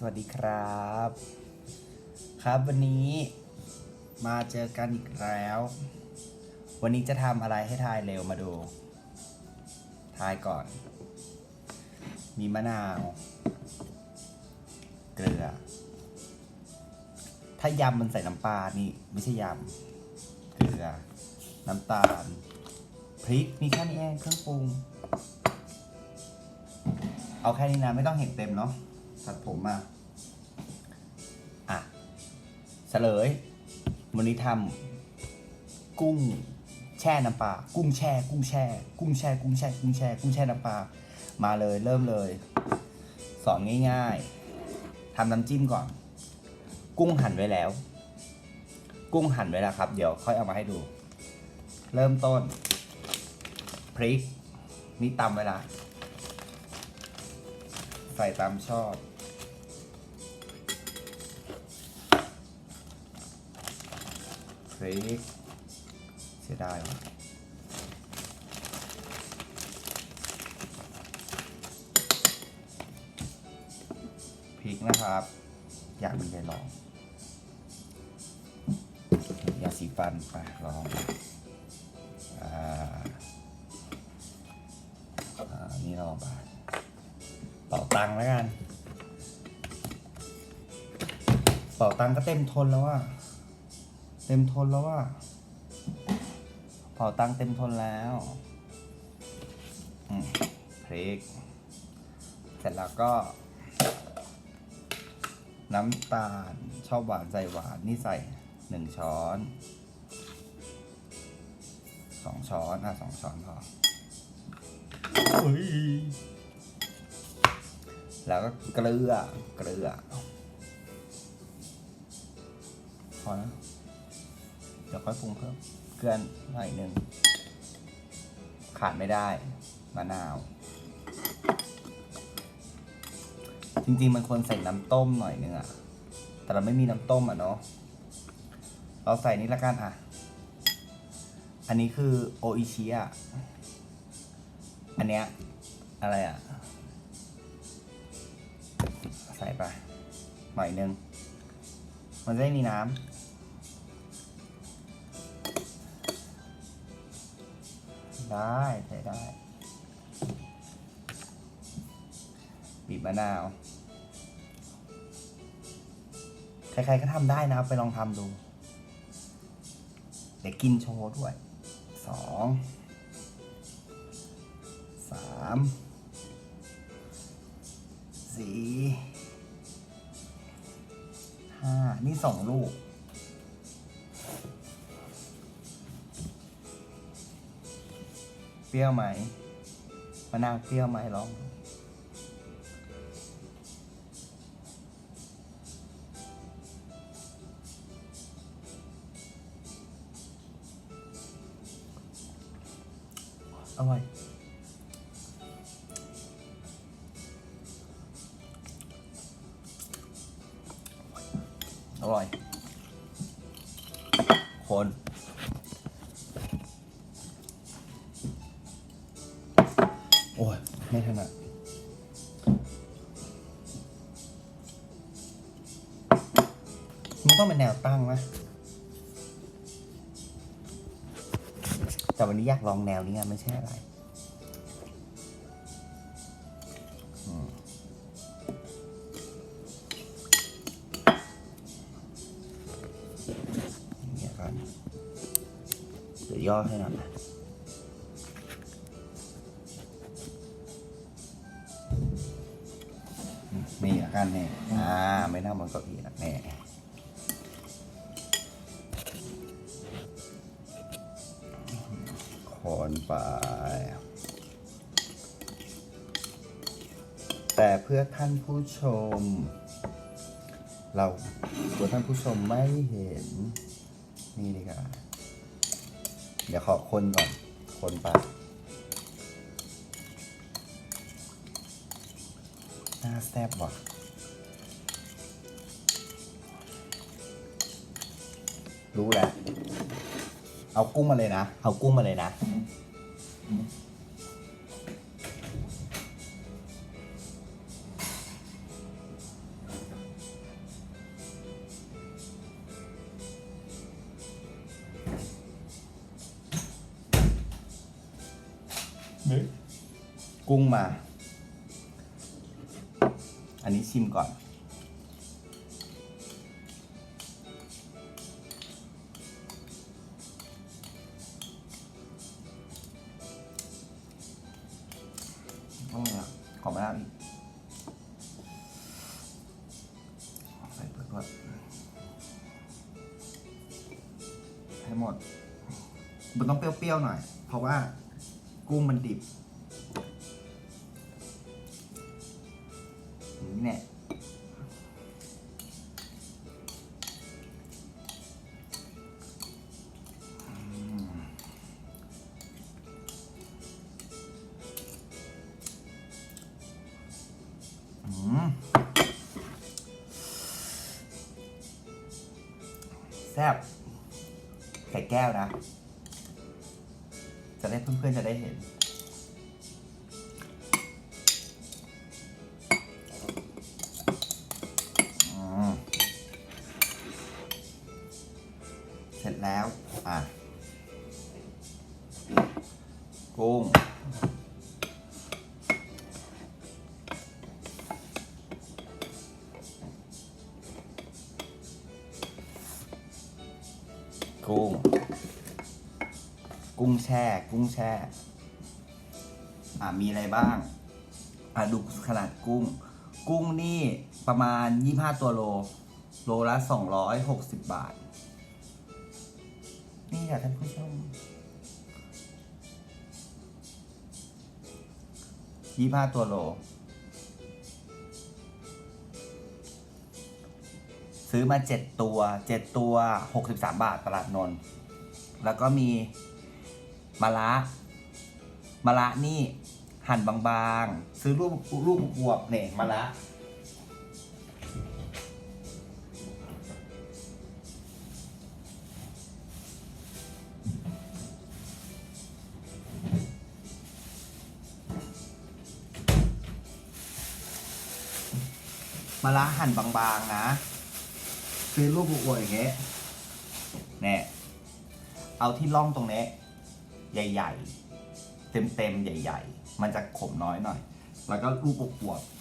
สวัสดีครับ ครับวันนี้มาเจอกันอีกแล้ว วันนี้จะทำอะไรให้ทายเร็วมาดู ทายก่อน มีมะนาว เกลือ ถ้ายำมันใส่น้ำปลานี่ไม่ใช่ยำ เกลือ น้ำตาล พริก มีแค่นี้เองเครื่องปรุง เอาแค่นี้นะไม่ต้องเห็นเต็มเนาะ ตัดผมมา อะเฉลยวันนี้ทำกุ้งแช่น้ำปลา กุ้งแช่ กุ้งแช่ กุ้งแช่ กุ้งแช่ กุ้งแช่ กุ้งแช่น้ำปลา มาเลย เริ่มเลย สอนง่ายๆทำน้ำจิ้มก่อน กุ้งหั่นไว้แล้ว กุ้งหั่นไว้แล้วครับ เดี๋ยวค่อยเอามาให้ดู เริ่มต้น พริก นี่ตำไว้ละ ใส่ตามชอบ พริก เสียดายว่ะพริกนะครับ อยากมันไปลองยาสีฟันไปลองอ่า อ่า นี่ลองไป ตังค์แล้วกันเป่าตังค์ก็เต็มทนแล้วว่าเต็มทนแล้วว่าเป่าตังค์เต็มทนแล้วอืมพริกเสร็จแล้วก็ น้ำตาลชอบหวานใส่หวานนี่ใส่หนึ่งช้อนสองช้อน อะสองช้อนพอเฮ้ย แล้วก็เกลือ เกลือ พอนะเดี๋ยวค่อยปรุงเพิ่ม เกลือหน่อยหนึ่ง ขาดไม่ได้ มะนาว จริงๆ มันควรใส่น้ำต้มหน่อยนึงอะแต่เราไม่มีน้ำต้มอะเนาะ เราใส่นี้ละกันอะอันนี้คือโออิชิอะอันเนี้ยอะไรอะ ใส่ไปหน่อยนึง มันจะได้มีน้ำได้ใส่ได้บีบมะนาว ใครๆก็ทำได้นะครับ ไปลองทำดู เดี๋ยวกินโชว์ด้วยสองสาม สองลูก เปรี้ยวไหมมะนาวเปรี้ยวไหมลองอร่อย ร่อย คน โอ้ย ไม่ถนัดมันต้องเป็นแนวตั้งไหมแต่วันนี้อยากลองแนวนี้ไม่ใช่อะไร ย่อให้หน่อยนี่ละกันเนี่ยอ่า ไม่นั่งบนเก้าอี้ละแน่คนไป แต่เพื่อท่านผู้ชม เราตัวท่านผู้ชมไม่เห็น นี่ดีกว่า เดี๋ยวขอคนก่อน คนไปหน้าแซบว่ะรู้แล้ว เอากุ้งมาเลยนะ เอากุ้งมาเลยนะ กุ้งมา อันนี้ชิมก่อน ต้องเลยอะขอมาแล้วอีกใส่เปลือกก่อนให้หมด มันต้องเปรี้ยวๆหน่อย เพราะว่ากุ้งมันดิบ ซ่บใส่แก้วนะ จะได้เพื่อนๆจะได้เห็น เสร็จแล้ว อะกุ้ง กุ้งแช่ กุ้งแช่ อ่ามีอะไรบ้าง อ่าดูขนาดกุ้ง กุ้งนี่ประมาณ 25 ตัวโล โลละ 260 บาท นี่ค่ะท่านผู้ชม25ตัวโล ซื้อมา7ตัว7ตัว63บาทตลาดนนท์แล้วก็มี มะระมะระนี่หั่นบางๆ ซื้อรูปรูปบวบเนี่ยมะระมะระหั่นบางๆนะ ซื้อรูปบวบอย่างเงี้ยเนี่ยเอาที่ร่องตรงนี้ ใหญ่ ๆ เต็มๆใหญ่ ๆ มันจะขมน้อยหน่อย แล้วก็ลูกอวบๆ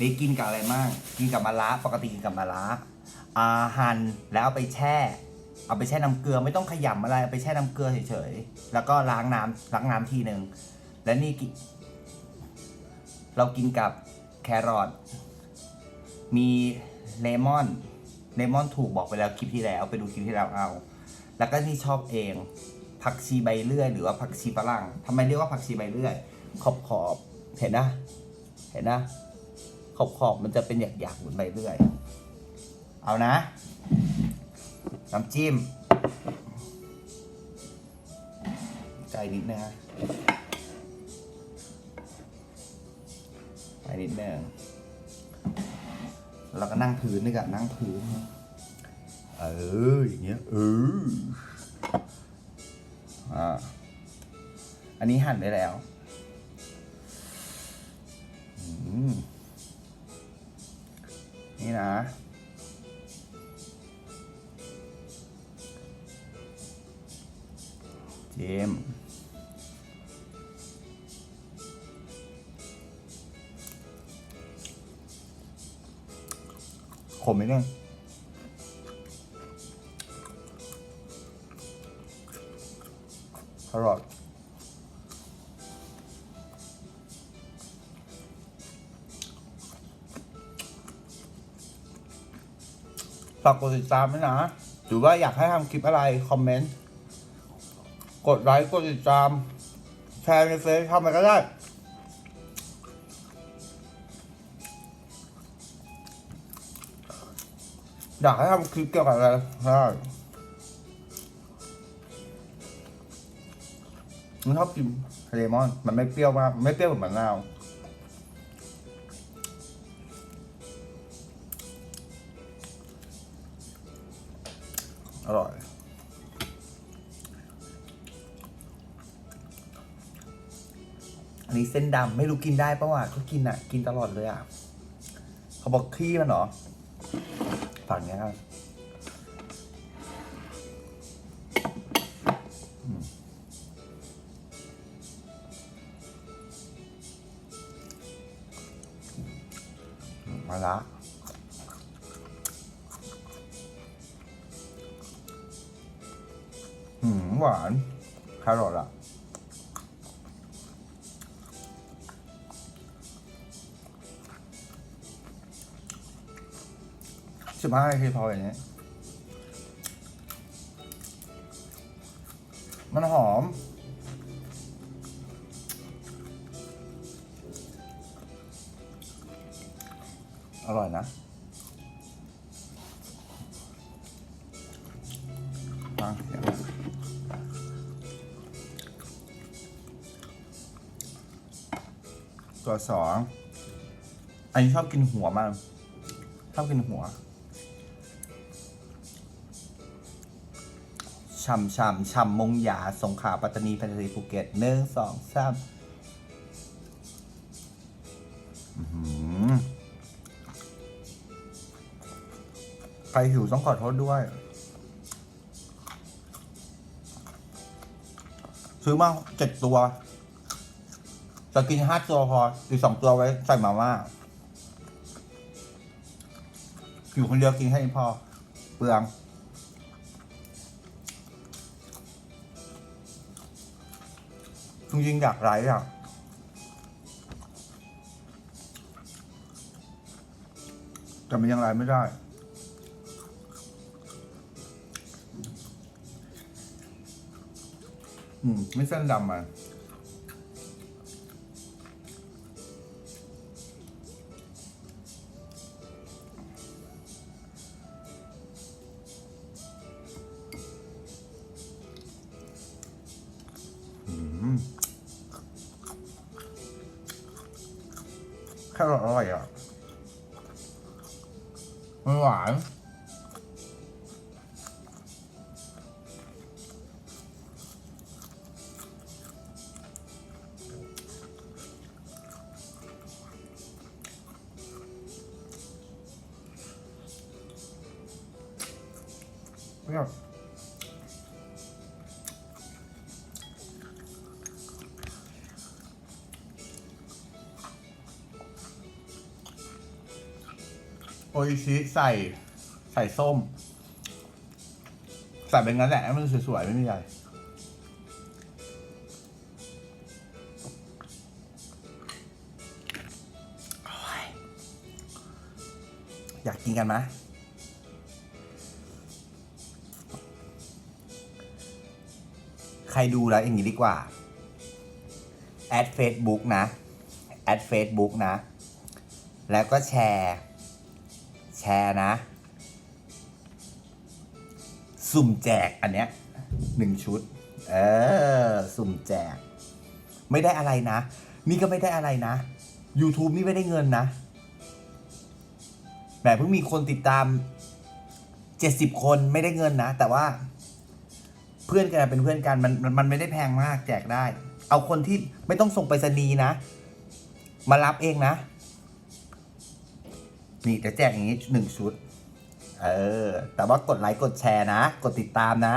นี่กินกับอะไรมั่งกินกับมะระปกติกินกับมะระอาหั่นแล้วไปแช่ เอาไปแช่น้ำเกลือไม่ต้องขยำอะไรเอาไปแช่น้ำเกลือเฉยๆแล้วก็ล้างน้ำล้างน้ำทีหนึ่งและนี่กินเรากินกับแครอทมีเลมอน เลมอนถูกบอกไปแล้วคลิปที่แล้ว ไปดูคลิปที่แล้วเอา แล้วก็ที่ชอบเองผักชีใบเลื่อย หรือว่าผักชีฝรั่งทำไมเรียกว่าผักชีใบเลื่อย ขอบขอบเห็นนะ เห็นนะขอบขอบมันจะเป็นหยักหยักๆเหมือนใบเลื่อย เอานะ น้ำจิ้ม ใจนิดนะใจนิดนึง แล้วก็นั่งพื้นนี่กับนั่งพื้น เอออย่างเงี้ยเอออ่าอันนี้หั่นได้แล้วนี่นะ เจม มไหมเนี่ยอร่อยฝากกดติดตามด้วยนะ หรือว่าอยากให้ทำคลิปอะไร คอมเมนต์ กดไลค์ กดติดตาม แชร์ในเฟซทำอะไรก็ได้ อยากให้ทำคลิปเกี่ยวกับอะไรได้มันชอบกินเลมอน มันไม่เปรี้ยวมากไม่เปรี้ยวเหมือนมะนาวอร่อย อันนี้เส้นดำไม่รู้กินได้ปะวะเขากินอะ กินตลอดเลยอะ เขาบอกขี้มันเหรอ ตักเนี้ยครับมาละหืมหวานคาร์รอทอะ สิบห้านาทีพออย่างนี้ มันหอม อร่อยนะฟังเสียงตัวสองอันนี้ชอบกินหัวมากชอบกินหัว ช่ำช่ำช่ำมงหยา สงขลาปัตตานีพัทยาภูเก็ตหนึ่งสองสามใครหิวต้องขอโทษด้วย ซื้อมาเจ็ดตัว จะกินห้าตัวพอ อีกสองตัวไว้ใส่มาม่า อยู่คนเดียวกินแค่นี้พอ เปลือง ริงๆอยากไลฟ์อะแต่มันยังไลฟ์ไม่ได้อืมไม่เส้นดำอะ แค่อร่อยอะมันหวาน ออิชิใส่ใส่ส้ม ใส่เป็นงั้นแหละให้มันสวยๆ ไม่มีอะไรอยากกินกันไหมใครดูแล้วอย่างนี้ดีกว่า แอด Facebook นะ แอด Facebook นะ แล้วก็แชร์ แชร์นะ สุ่มแจกอันเนี้ยหนึ่งชุด เออ สุ่มแจก ไม่ได้อะไรนะ นี่ก็ไม่ได้อะไรนะ YouTube นี่ไม่ได้เงินนะแบบเพิ่งมีคนติดตาม70คนไม่ได้เงินนะ แต่ว่า เพื่อนกันเป็นเพื่อนกันมันมันมันไม่ได้แพงมากแจกได้ เอาคนที่ไม่ต้องส่งไปรษณีย์นะ มารับเองนะ นี่จะแจกอย่างนี้หนึ่งชุด เออ แต่ว่ากดไลค์กดแชร์นะ กดติดตามนะ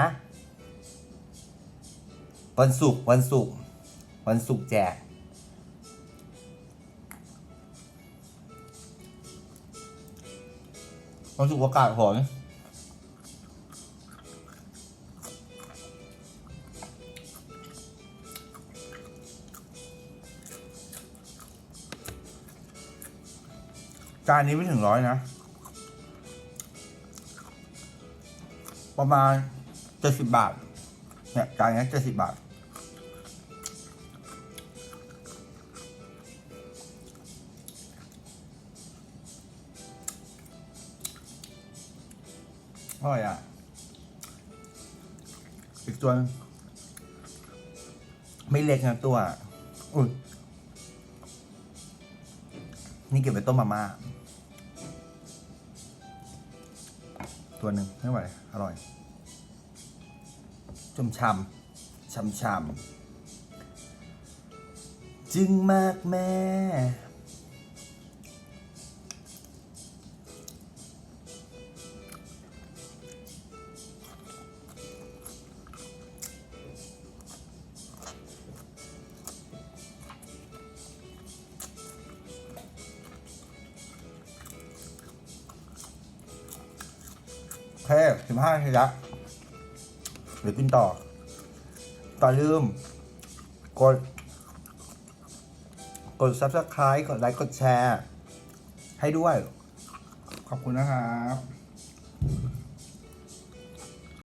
วันศุกร์วันศุกร์วันศุกร์แจก วันศุกร์ประกาศผล จานนี้ไม่ถึงร้อยนะ ประมาณเจ็ดสิบบาท เนี่ยจานนี้เจ็ดสิบบาท อร่อยอะ อีกตัว ไม่เล็กนะตัว อุ้ย นี่เก็บไว้ต้มมาม่าตัวหนึ่งไม่ไหวอร่อยจุ่มชำชำชำจึงมากแม่ เคสิบห้านาทีละหรือกินต่อ ต่อลืม กด กด subscribe กดไลค์ กดแชร์ ให้ด้วย ขอบคุณนะครับ